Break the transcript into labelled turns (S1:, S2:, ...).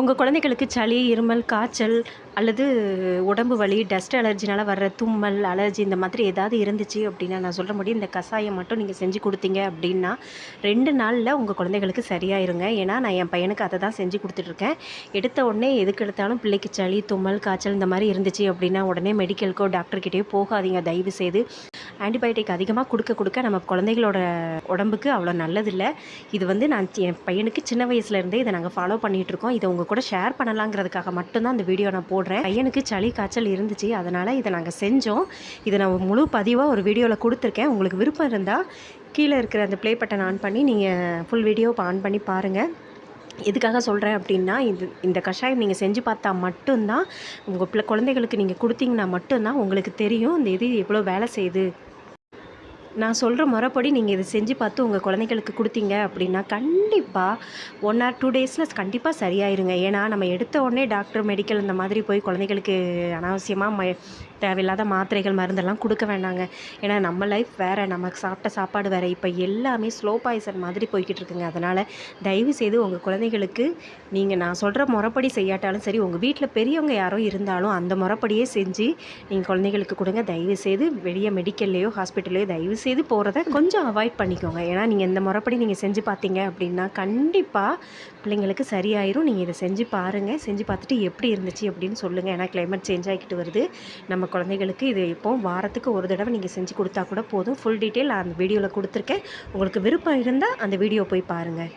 S1: உங்கள் குழந்தைகளுக்கு சளி இருமல் காய்ச்சல் அல்லது உடம்பு வலி டஸ்ட் அலர்ஜினால் வர்ற தும்மல் அலர்ஜி இந்த மாதிரி ஏதாவது இருந்துச்சு அப்படின்னா நான் சொல்கிற முடியும் இந்த கஷாயம் மட்டும் நீங்கள் செஞ்சு கொடுத்தீங்க அப்படின்னா ரெண்டு நாளில் உங்கள் குழந்தைகளுக்கு சரியாயிருங்க. ஏன்னா நான் என் பையனுக்கு அதை தான் செஞ்சு கொடுத்துட்ருக்கேன் எடுத்த உடனே எதுக்கு எடுத்தாலும் பிள்ளைக்கு சளி தும்மல் காய்ச்சல் இந்த மாதிரி இருந்துச்சு அப்படின்னா உடனே மெடிக்கலுக்கோ டாக்டர்கிட்டேயோ போகாதீங்க. தயவு செய்து ஆன்டிபயோட்டிக் அதிகமாக கொடுக்க கொடுக்க நம்ம குழந்தைகளோட உடம்புக்கு அவ்வளோ நல்லதில்லை. இது வந்து நான் என் பையனுக்கு சின்ன வயசுலேருந்தே இதை நாங்கள் ஃபாலோ பண்ணிகிட்ருக்கோம் இதை உங்கள் கூட ஷேர் பண்ணலாங்கிறதுக்காக மட்டும்தான் இந்த வீடியோ நான் போடுறேன். பையனுக்கு சளி காய்ச்சல் இருந்துச்சு. அதனால் இதை நாங்கள் செஞ்சோம். இதை நான் முழு பதிவாக ஒரு வீடியோவில் கொடுத்துருக்கேன். உங்களுக்கு விருப்பம் இருந்தால் கீழே இருக்கிற அந்த ப்ளே பட்டன் ஆன் பண்ணி நீங்கள் ஃபுல் வீடியோ ஆன் பண்ணி பாருங்கள் எதுக்காக சொல்கிறேன் அப்படின்னா இது இந்த கஷாயம் நீங்கள் செஞ்சு பார்த்தா மட்டும்தான் உங்கள் பிள்ளை குழந்தைகளுக்கு நீங்கள் கொடுத்தீங்கன்னா மட்டும்தான் உங்களுக்கு தெரியும். இந்த இது எவ்வளோ வேலை செய்யுது? நான் சொல்கிற முறைப்படி நீங்கள் இதை செஞ்சு பார்த்து உங்கள் குழந்தைகளுக்கு கொடுத்தீங்க அப்படின்னா கண்டிப்பாக ஒன் ஆர் டூ டேஸில் கண்டிப்பாக சரியாயிருங்க. ஏன்னா நம்ம எடுத்த உடனே டாக்டர் மெடிக்கல் இந்த மாதிரி போய் குழந்தைகளுக்கு அனாவசியமாக ம தேவையில்லாத மாத்திரைகள் மருந்தெல்லாம் கொடுக்க வேண்டாங்க. ஏன்னா நம்ம லைஃப் வேறு நமக்கு சாப்பிட்ட சாப்பாடு வேறு. இப்போ எல்லாமே ஸ்லோ பாய்சன் மாதிரி போய்கிட்டு இருக்குங்க. அதனால் தயவு செய்து உங்கள் குழந்தைகளுக்கு நீங்கள் நான் சொல்கிற முறைப்படி செய்யாட்டாலும் சரி உங்கள் வீட்டில் பெரியவங்க யாரோ இருந்தாலும் அந்த முறைப்படியே செஞ்சு நீங்கள் குழந்தைகளுக்கு கொடுங்க. தயவு செய்து வெளியே மெடிக்கல்லையோ ஹாஸ்பிட்டல்லையோ தயவு செய்து போகிறத கொஞ்சம் அவாய்ட் பண்ணிக்கோங்க. ஏன்னா நீங்கள் இந்த முறைப்படி நீங்கள் செஞ்சு பார்த்தீங்க அப்படின்னா கண்டிப்பாக பிள்ளைங்களுக்கு சரியாயிரும். நீங்கள் இதை செஞ்சு பாருங்கள் செஞ்சு பார்த்துட்டு எப்படி இருந்துச்சு அப்படின்னு சொல்லுங்கள் ஏன்னா கிளைமேட் சேஞ்ச் ஆகிக்கிட்டு வருது. நம்ம குழந்தைகளுக்கு இது இப்போ வாரத்துக்கு ஒரு தடவை நீங்கள் செஞ்சு கொடுத்தா கூட போதும். ஃபுல் டீட்டெயில் அந்த வீடியோவில் கொடுத்துருக்கேன். உங்களுக்கு விருப்பம் இருந்தால் அந்த வீடியோ போய் பாருங்கள்